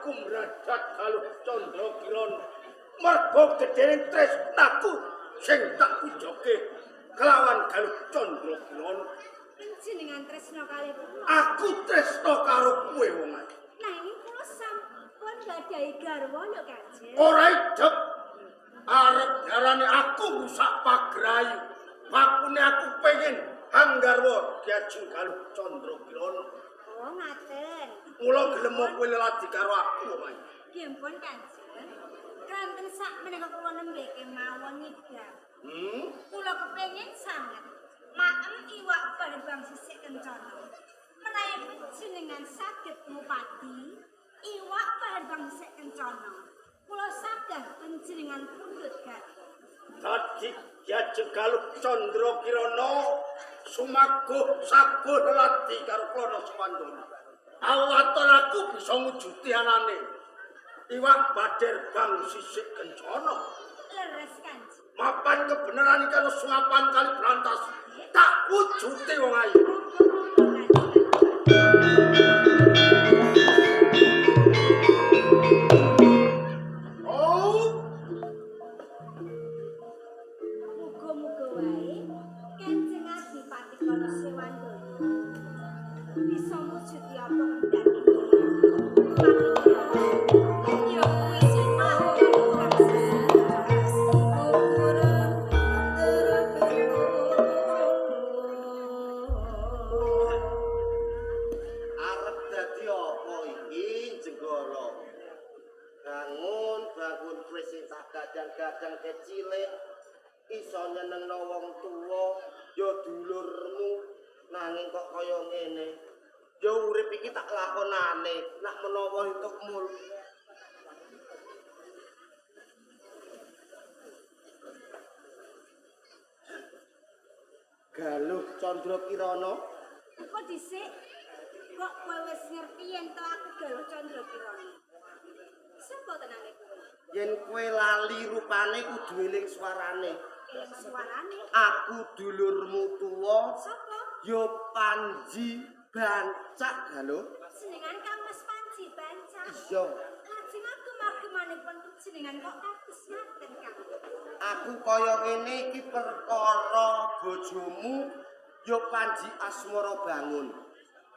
Aku brajat Jaluk Candra Kirana. Mergo gedhening tresnaku sing tak pujoke kelawan Jaluk Candra Kirana. Panjenengan tresna kalih kula. Aku tresna karo kowe wong ae. Nanging kula sampun gadhahi garwa lho Kanjeng. Ora idep. Arep darane aku rusak pagrayu. Makune aku pengen hanggarwa Kyajeng Galuh Candra Kirana. Oh ngaten. Mula gelem kowe leladi karo aku wae. Nggih pun Kanjeng. Kanten sak menika kula nembe kemawon ngidam. Hmm? Kula kepengin sanget maem iwak barbang sisik kencana. Menawi jenengan saged ngupadi iwak barbang sisik kencana. Kula saged panjenengan pundhut gak. Dadi Kyajeng Galuh Candra Kirana sumaguh saguh leladi karo Klana Sewandana. Awaton aku bisa ngujuti anane. Iwak bader bang sisik kencana. Leres Kanjeng. mapan kebenaran ikan suapan kali berantas tak wujude wong ayu Galuh Candra Kirana Kok dhisik kok kowe wis ngerti yen to aku galuh Candra Kirana. Sapa tenane kowe? yen kowe lali rupane kudu eling suarane Eling suarane. aku dulurmu tuwa Sapa? ya Panji Bancak halo Jenengan Kang Mas Panji Banca. iya Lajeng aku magemanipun jenengan kok. Aku kaya ngene iki perkara bojomu ya Panji Asmara bangun.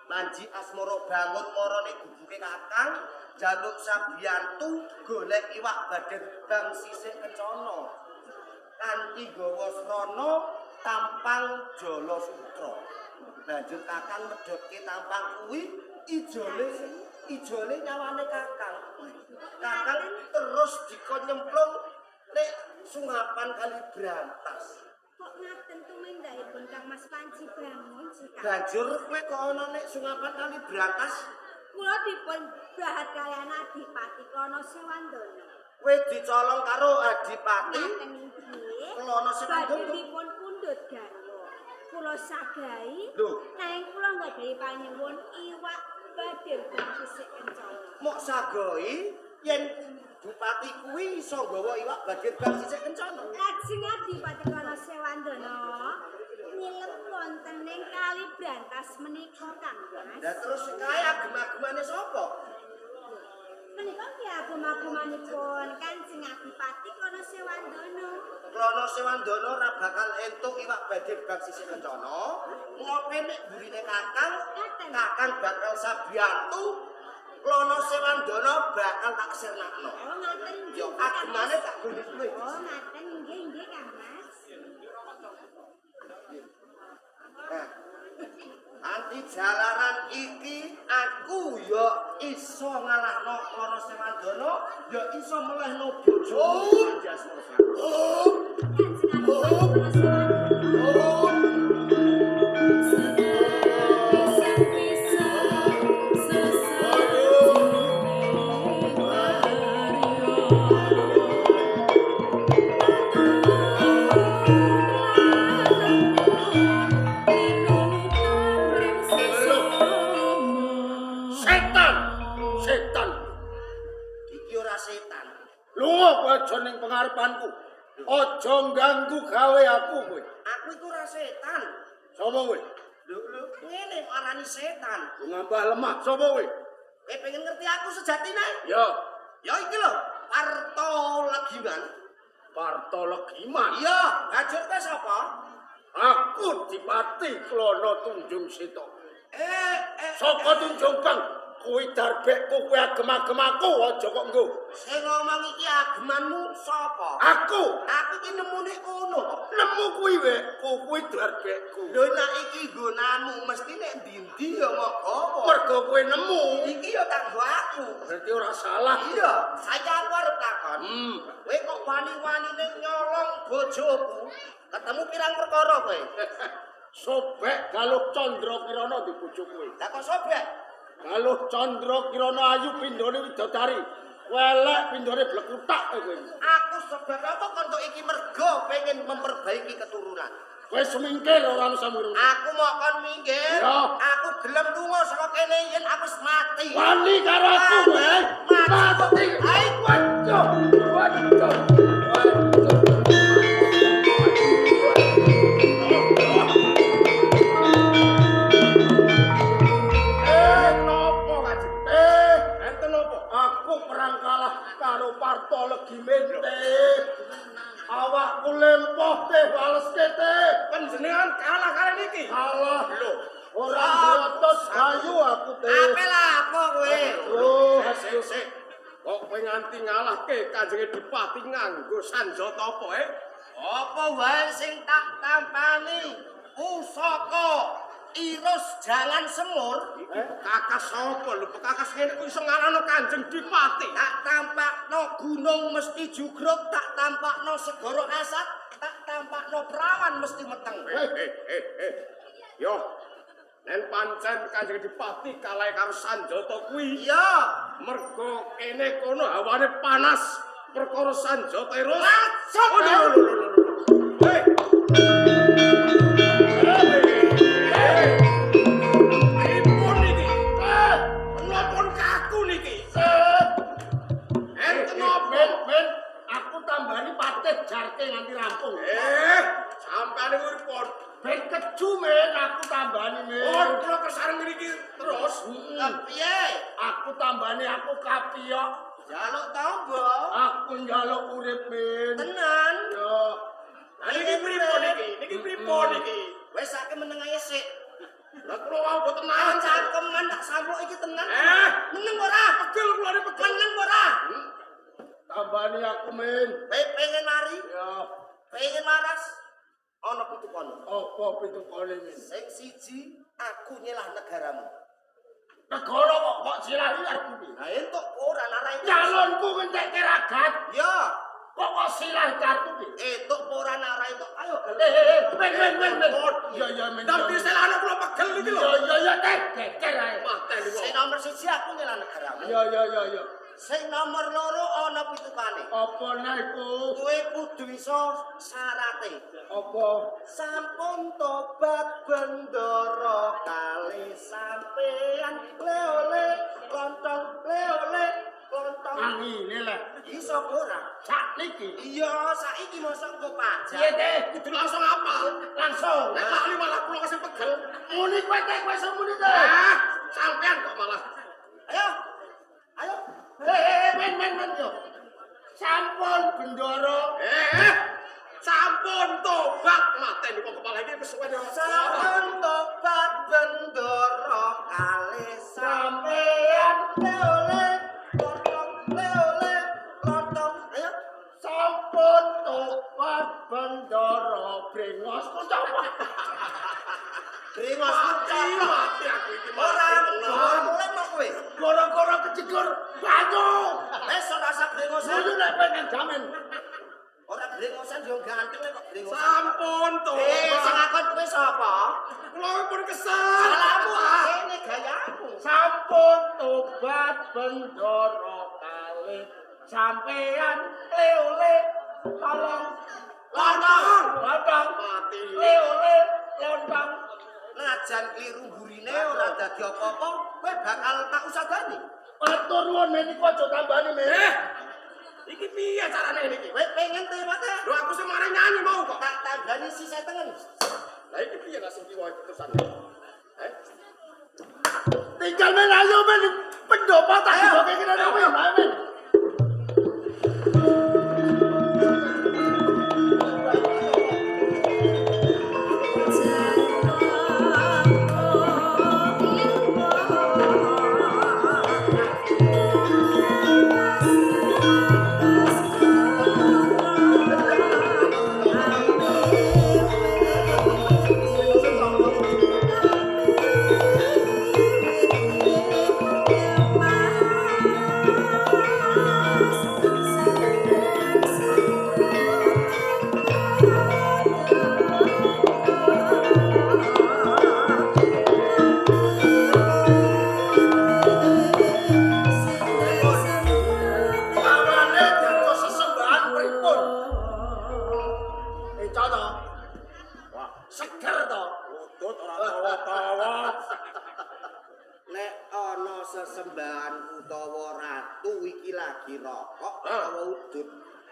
Panji Asmara bangun marane gubuke kakang jaluk sabiyantu golek iwak baden bang sisih kencana kanthi gawa srana tampang jala sutra. Banjur kakang medhotke tampang kuwi ijole ijole nyawane kakang. Kakang terus dikon nyemplung nek sungapan kali berantas Kok ngaten tumindakipun Kang Mas Panji bangun sih Kang. banjur kowe kok ana nek sungapan kali berantas Kula dipun bahat kalian Adipati Klono Sewandana. kowe dicolong karo adipati Ngaten inggih. Klono Sewandana. Badhe dipun pundhut garwa. Kula sagahi. Lho. Nanging kula nggadahi panyuwun iwak badir bang sisik kencana. mok sagoi yen bupati kuwi iso nggawa iwak badir bang sisik kencana Lajeng Adipati Klono Sewandana nyilem wonten ing kali brantas menika Kang Mas. Lah terus kae agem-agemane sapa? Menika ki agem-agemanipun Kanjeng Adipati Klono Sewandana. Klono Sewandana ora bakal entuk iwak badir bang sisik kencana. Ngope nek burine Kakang, Kakang bakal sabiyantu. Klono Sewandana bakal tak sirnakno. Oh ngaten inggih. Yo agemane tak gunit kowe. Oh ngaten inggih inggih Kang Mas. Nah, Anti jalaran iki aku ya iso ngalahno Klono Sewandana, ya iso melehno bojomu. Oh. Kanjeng Adipati setan setan. Lungo kowe aja ning pengarepanku. Aja ganggu gawe aku kowe. Aku iku ora setan. Sapa kowe? Lho lho ngene arani setan. Ngambah lemah sapa kowe? Eh, kowe pengen ngerti aku sejatine? Ya. Ya iki lho, Parto Legiman. Parto Legiman. Iya, ajur ta sapa? Aku dipati Klono Tunjung Sito. Eh, eh. Soko eh, Tunjung Bang. Kuwi darbekku kuwi agem-agem aku aja kok nggo. Sing ngomong iki agemanmu sapa? Aku Aku iki nemune kono. nemu kuwi we, kuwi darbekku. Lho nek iki nggonamu mesti nek ndi-ndi ya gawa. Mergo kuwi nemu, Iki ya kanggo aku. berarti ora salah. Iya, saya aku arep takon. Hmm. Kowe kok wani-wani ning nyolong bojoku? Ketemu pirang perkara kowe? Sobek galuh Candra Kirana di bojo kuwi. Lah kok sobek? Galuh Candra Kirana ayu pindhone widodari. Welek pindhone blekutak kowe. Aku sebab apa kontok iki mergo pengen memperbaiki keturunan. Kowe semingkir ora usah murung. Aku mau kon minggir. Aku gelem lunga saka kene yen aku wis mati. Wani karo aku, kowe. Mati. Waduh, waduh, waduh. Legimente. Awakku lempoh teh waleske teh. Panjenengan kalah kali niki. Kalah lho. Ora ngotos bayu aku teh. Ape lah apa kowe? Oh, Sik. Kok kowe nganti ngalahke Kanjeng Dipati nganggo sanjata apa eh? Apa wae sing tak tampani? Pusaka Irus jangan semur. Kakas sapa lho? Kakas ngene ku iso ngalahno Kanjeng Dipati. Tak tampakno gunung mesti jugruk, tak tampakno segara asat, tak tampakno perawan mesti meteng. Eh, eh, eh, eh. Yo. Nen pancen Kanjeng Dipati kalah karo sanjata kuwi. Iya, Mergo kene kono hawane panas. Perkara sanjata terus. Hei. Hei. Men, aku tambani men. Oh, kula kesareng mriki terus. Mm. piye? Aku tambani aku kapiyok. Jaluk tombo. Aku njaluk urip men. Tenan. Yo. Lah niki pripun niki? Niki pripun niki? Wes ake meneng ae sik. Lah kula wau boten Ah, nahan cangkeman tak sampluk iki tenan. Eh. meneng ora? Pegel kula ni pegel. Meneng ora? Tambani aku men. Pengen mari? Yo. Pengen waras? Ana pitukono. Apa pitukane men? Sing siji, aku nyelah negaramu. Negara kok kok silahi aku. Nah, entuk ora narai. Calonku ngentekke ragat. Ya, Kok kok silahi kartu ki? entuk ora narai entuk. Ayo Eh, gelem. eh, eh, men, men, men, men. Iya, iya, men. Tapi selana kula pegel iki lho. Iya, iya, iya, teh, geger ae. Mateni Sing kok. nomor siji aku nyelah negaramu. Iya, iya, iya, iya. Sing nomor loro ana pitukane. Apa nah iku? Kowe kudu iso syarate. Apa? Sampun tobat bendoro kali sampean leole lontong leole lontong Angine lah. iso ora Sakniki. iya saiki mosok engko pajak Iya, teh. Kudu langsung apal. Langsung. Nek lali malah kula kasih pegel. Muni kowe teh kowe semuni teh. Ah, sampean kok malah. ayo Eh, eh, eh, men, men, men yo. Sampun bendoro. Eh, sampun tobat mateni kok kepala iki wis suwe. sampun tobat bendoro kali Sampean leole lontong leole lontong ayo sampun tobat bendoro brengos ku sapa? Bringos Mati, mati mati aku iki Ora mati. mulai mau kowe. Gara-gara kejegur banyu. Wes ora Suyu nek pengen jamin. Ora bringosan yo ganteng kok bringosan. Sampun Eh, sing akon kowe sapa? Kula pun kesal. Salahmu Ah. kene gayamu. Sampun tobat bendoro kali sampean leole tolong Lontong. lontong Mati. leole lontong Najan kliru burine ora dadi apa-apa, kowe bakal tak usadani. Matur nuwun men iku aja tambani men. Iki piye carane iki? Kowe pengen te apa te? Lho aku sing mari nyanyi mau kok. Tak tambani sisa tengen. Lah iki piye nasib kiwa iki terusan? Eh? Tinggal men ayo men pendopo tak dijoke kene ayo men.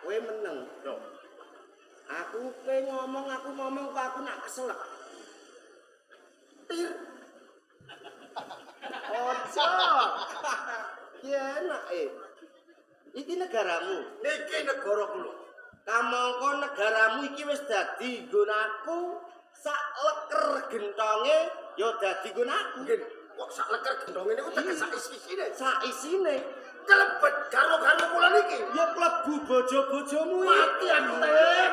Kowe meneng. Yo. Aku pe ngomong aku ngomong kok aku nak keselak. Tir. Ojo. Ya enak eh. Iki negaramu. Niki negara kula. Kamangka negaramu iki wis dadi nggonaku sak leker gentonge ya dadi nggonaku. Nggih, kok sak leker gendong ini kok tekan sak isi-isine. Sak isine Kelebet karo-karo kula niki. ya klebu bojo-bojomu Mati aku teh.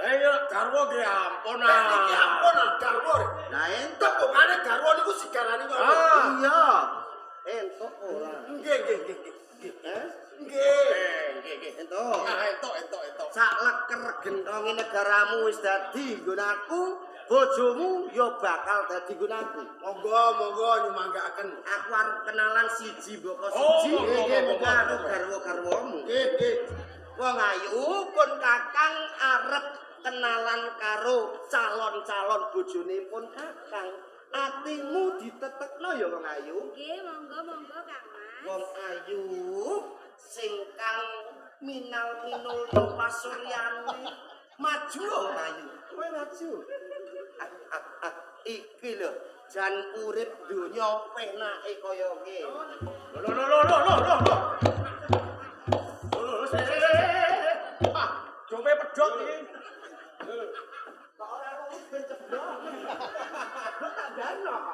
Lah iya garwa ge ampun ah. ampun ah, garwa. Lah entuk Tepungane garwa niku sigarane kok. Ah. iya. Entuk ora. Nggih, nggih, nggih, nggih. Eh? Nggih. Nggih nggih. Entuk. Ah, entuk entuk entuk. Sak leker gentonge negaramu wis dadi nggonaku, bojomu ya bakal dadi nggonaku. Monggo, monggo nyumanggaaken. Aku arep kenalan siji mboko Oh, siji monggo, nggih monggo, karo monggo. garwa-garwamu. Nggih, nggih. Wong ayu pun kakang arep kenalan karo calon-calon bojone pun kakang. Atimu ditetekno ya wong ayu. Nggih, monggo monggo Kang Mas. Wong ayu sing kang minal minul pasuryane. Maju wong ayu. Kowe maju. Iki lho jan urip donya penake kaya ngene. Lho lho lho lho lho lho. lho. Ah, coba pedot iki. Ora urip ben ceblok. Tak.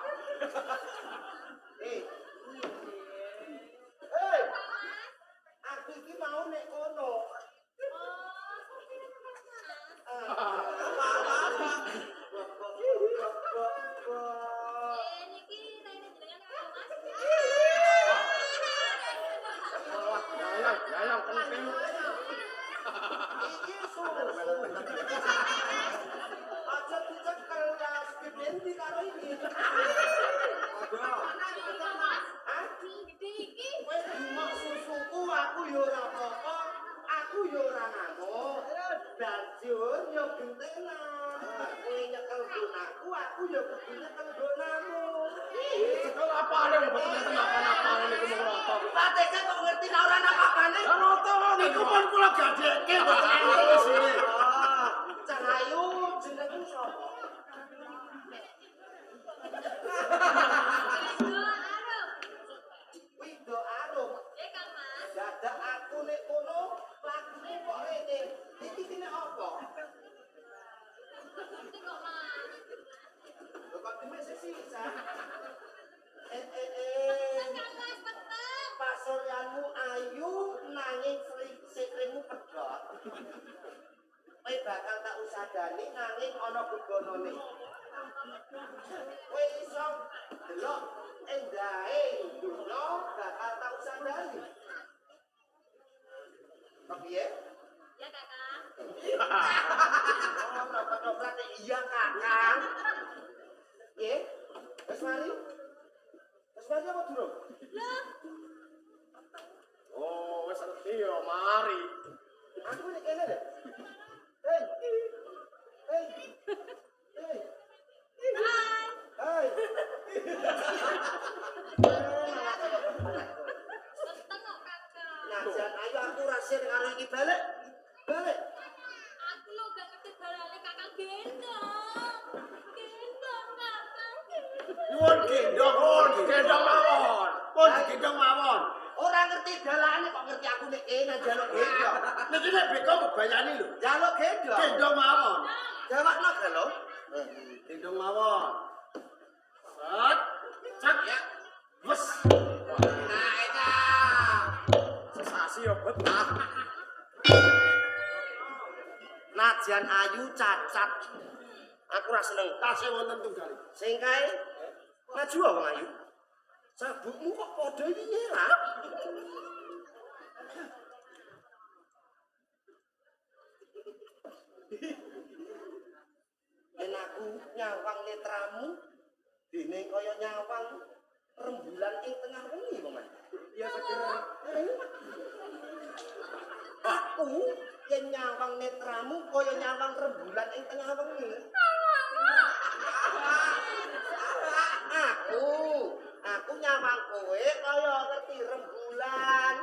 Eh. Hei. Aku iki mau nek kono. Yen aku nyawang netramu dene kaya nyawang rembulan ing tengah wengi kok Mas. Iya seger. Aku yen nyawang netramu kaya nyawang rembulan ing tengah wengi. Aku, aku nyawang kowe kaya ngerti rembulan.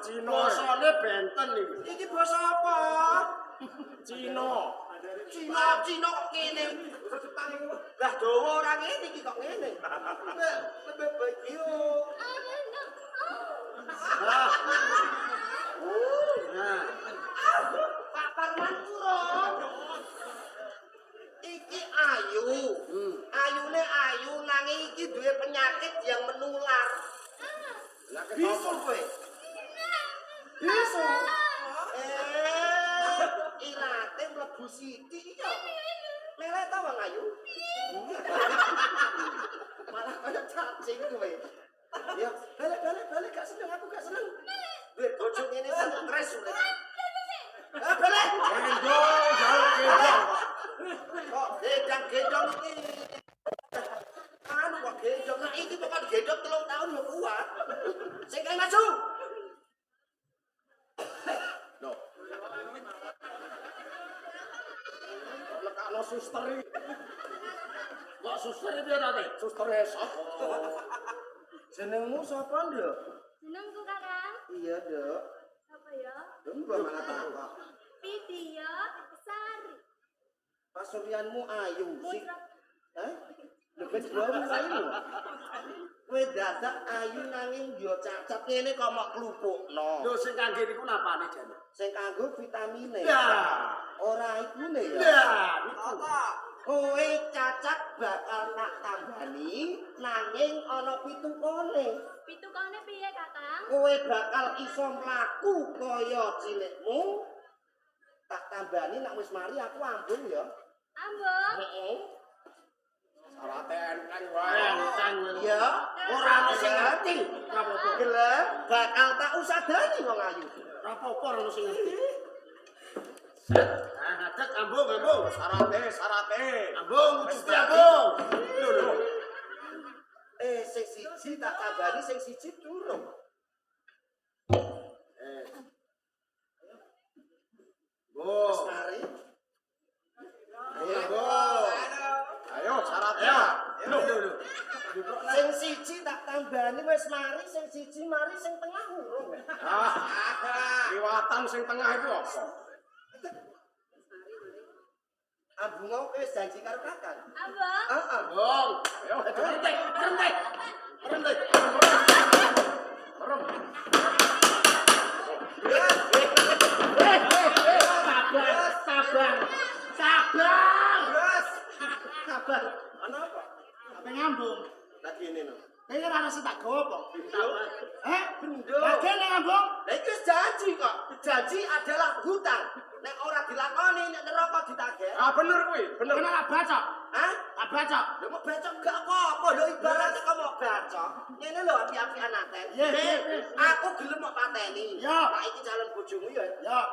Cina. Bosone benten niku. Iki basa apa? Cina. Cina, Cina kok kene. Lah dawa ora ngene iki kok ngene. Lebih baik yo. Nah. Nah. Pak Parman turun. Iki ayu. Hmm. Ayune ayu nanging iki duwe penyakit yang menular. Lah Bisu kowe. Bisu. Eh, ilate mlebu siti iya. Melek ta wong ayu? Malah kaya cacing kowe. Ya, balik balik balik gak seneng aku gak seneng. Duwe bojo ngene stres sudah. Eh, balik. Gendong, jaluk gendong. Kok gedang gedong iki. Anu kok gedong. Nah iki pokok gedong telung tahun yo kuat. Sing kae maju. Lekakno suster iki. Kok suster iki ora teh? Suster sapa? Jenengmu sapa, Nduk? Jenengku, Kakang. Iya, Nduk. Apa ya? Mbah malah tak Vidya Sari. Pasuryanmu ayu sih. Hah? Lebih bau ayu. Kowe dadak ayu nanging yo cacat ngene kok mok klupukno. Lho sing kangge niku napane jane? Sing kanggo vitamine. Lah. Ora ikune ya. Lah, niku. Kowe cacat bakal tak tambani nanging ana pitukone. pitukane piye, Kakang? Kowe bakal iso mlaku kaya cilikmu. Tak tambani nek wis mari aku ambung ya. Ambung. Heeh. Sarate enteng wae. Ya, ora ana sing ngerti. Rapopo. Gelem bakal tak usadani wong ayu. Rapopo ora ono sing ngerti. Set. Ah, ngadeg ambung, ambung. Sarate, sarate. Ambung, wujude ambung. Lho, lho. Eh, sing siji tak tambani sing siji durung. Eh. Bo. Ayo, Bo. Ayo sarate. Ayo. Lho, lho, lho. Sing siji tak tambani wis mari, sing siji mari sing tengah urung. Ah. Liwatan sing tengah iku apa? Ambung mau wis janji karo kakang. Ambung. Heeh. Bong. Ayo. Berhenti. Berhenti. Merem. Sabar, sabar. Sabar. Terus kabar ana apa? Apa ngambung? Lagi ini no. Kayaknya ora sing tak gawa apa? Eh, Bendo. Lagi nek ngambung? Lah iki wis janji kok. Janji adalah hutang. Nek ora dilakoni nek neraka ditagih. Ah bener kuwi, bener. Kena tak baca. Hah? Tak baca. Lho mau baca gak apa-apa lho ibaratnya kok mau baca. Ngene lho api-apian Eh, iya. Aku gelem mau pateni. Ya. Iki calon bojomu ya.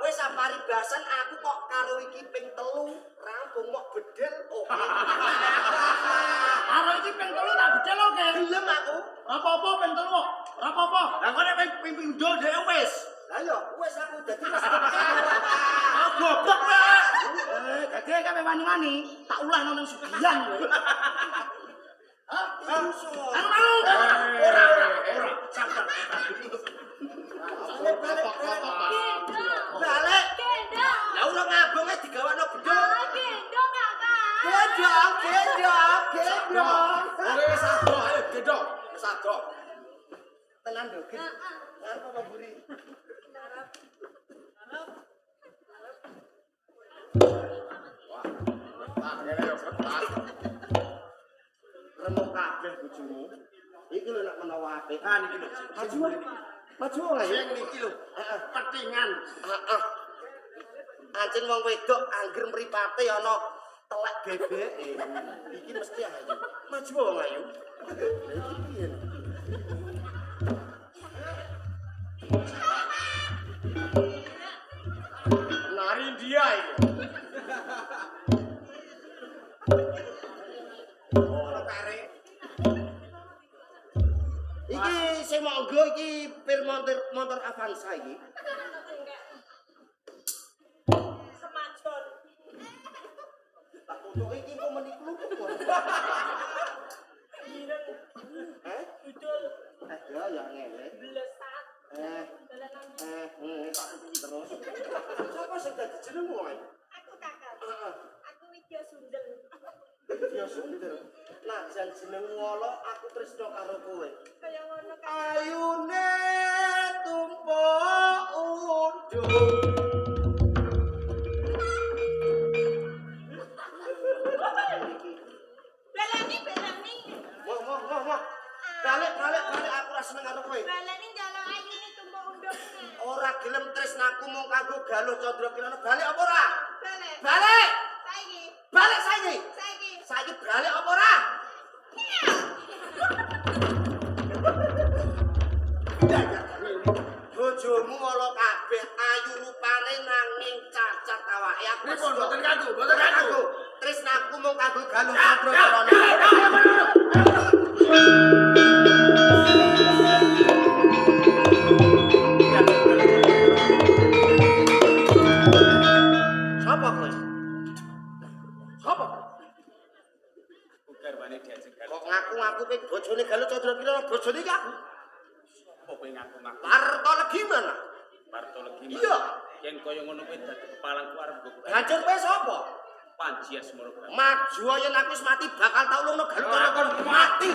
Wis saparibasan aku kok karo iki ping telu rampung mok bedel oke. Karo iki ping telu tak bedel oke. Gelem aku. Apa-apa ping telu. Apa-apa. Lah kok nek ping ping pindho dhewe wis. Lah yo wis aku dadi wis. dhewe kabeh wani-wani, tak ulahno nang sugihan kowe. Hah? Anu anu. Ora ora ora. Sabar. Balik. Gendong. Lah ora ngabonge digawakno bedhong. Ah, gendong kakak. Gendong, gendong, gendong. Wis ado, ayo gedok. Wis ado. Tenan lho, Git. Ah, ah. Arep apa buri? Apekan iki lho. Maju. Maju ae. Sing niki lho, petingan. Heeh. Ancen wong wedok angger mripate ana telek bebeke. Iki mesti ayu. Maju wong ayu. Iki? Nari dia. Ora sing monggo iki pil motor motor Avanza iki. Tak tutuk iki Candra Kirana. Balik apa ora? Balik. Balik! Saiki. Balik saiki. Saiki. Saiki balik apa ora? Bojomu ala kabeh ayu rupane nanging cacat awake. Aku Pripun, kok. boten kanggo, boten kanggo. Tresnaku mung kanggo galuh Candra Kirana. Panji asmara. Bang. Maju yen aku wis mati bakal tau lungno galuh karo kon mati.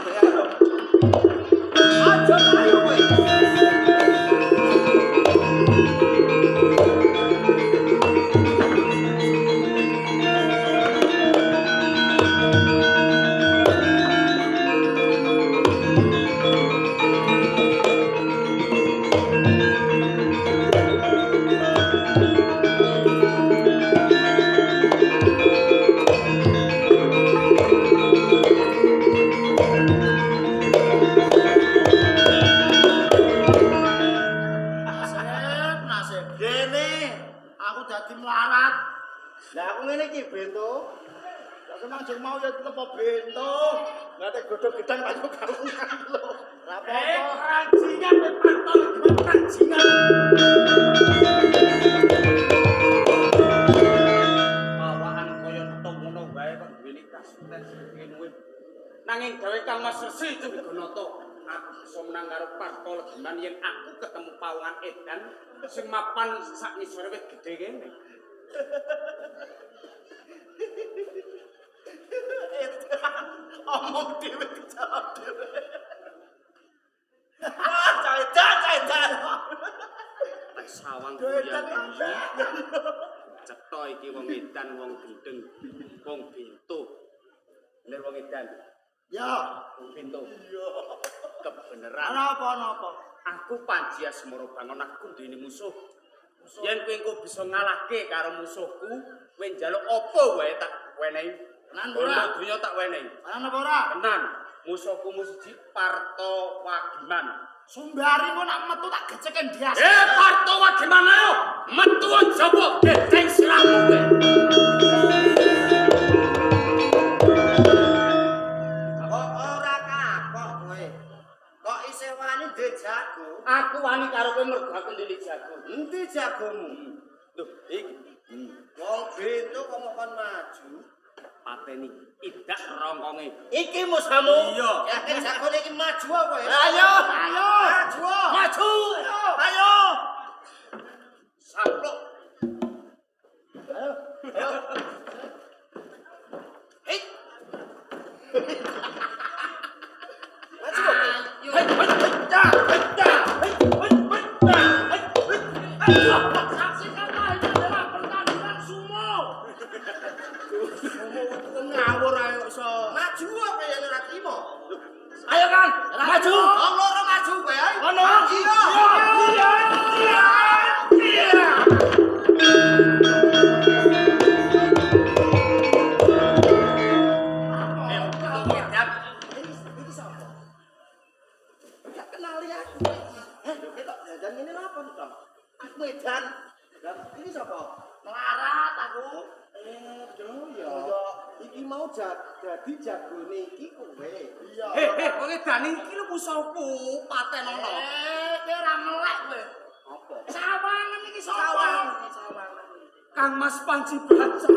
Duweni kasutes kuwi. Nanging gawe Kang Mas Resi itu Gonoto. Aku bisa menang karo Parto Legiman yen aku ketemu pawongan edan sing mapan sak ngisore wit gedhe kene. Omong dhewe kejawab dhewe. Ah, caedan, caedan. Tak sawang Edan kuyang. Cetha iki wong edan, wong gendeng, wong bento. Bener wong edan, Ya, wong bento. Kebeneran. ana apa ana apa? Aku Panji Asmara bangun aku duweni musuh. Yen kowe engko bisa ngalahke karo musuhku, kowe njaluk apa wae tak wenehi. Ora? dunya tak wenehi. Ana apa ora? Tenan, musuhku musiji Parto Wagiman. Sumbari kok nak metu tak geceken dias. Eh, Endi jagomu? Lho, iki Wong bento kok kon maju. Pateni idak rongkonge. Iki musamu. Iya. Yakin sakone iki maju apa ya? Ayo, ayo. Maju. Maju. Ayo. Samplok. Ayo. Ayo. Hei. Ayo. Saksikan ini adalah pertandingan sumo. Sumo itu ngawur ayo iso. Maju apa ya ora trimo? Ayo kan, maju. Wong loro maju kowe ae. Ono. Iya. Iya. Iya. Panci Baca.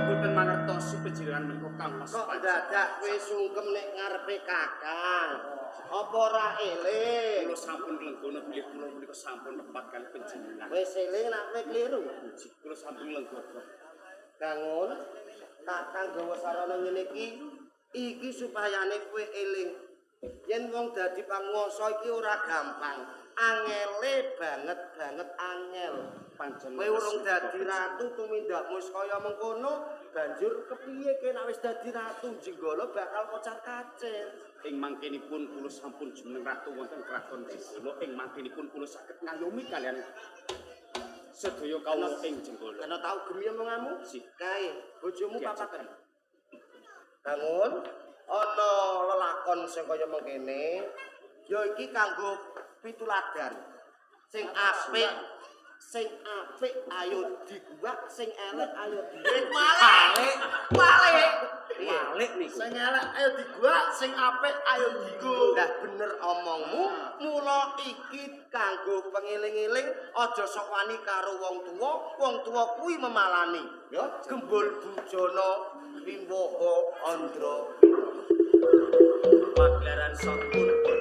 Mboten mangertosi panjenengan menika Kang Mas Kok dadak kowe sungkem nek ngarepe Kakang? Apa ora eling? Kula sampun lenggono bilih kula menika sampun tepat kali panjenengan. Wis eling nek kowe kliru. Kula sampun lenggono. Bangun, Kakang gawa sarana ngene iki iki supayane kowe eling. Yen wong dadi panguwasa iki ora gampang. Angele banget banget angel. Panjenengan Kowe urung dadi ratu tumindakmu kaya mengkono, banjur kepiye kowe nek wis dadi ratu jenggala bakal kocar kacir. ing mangkenipun kula sampun jumeneng ratu wonten kraton Cisilo ing mangkenipun kula saged ngayomi kalian sedaya kawula ing jenggala. Ana tau gemi omonganmu? Si. Kae, bojomu papaken. Bangun, ana lelakon sing kaya mengkene, ya iki kanggo pituladan. Sing apik, sing apik ayo diguwak, sing elek ayo diwek. Balik, Balik. balik niku. Sing elek ayo digua, sing apik ayo digo. Lah bener omongmu, mula iki kanggo pengiling-iling aja sok wani karo wong tuwa, wong tuwa kuwi memalani. Ya, gembul bujana, wimboho andra. Paglaran sa punpun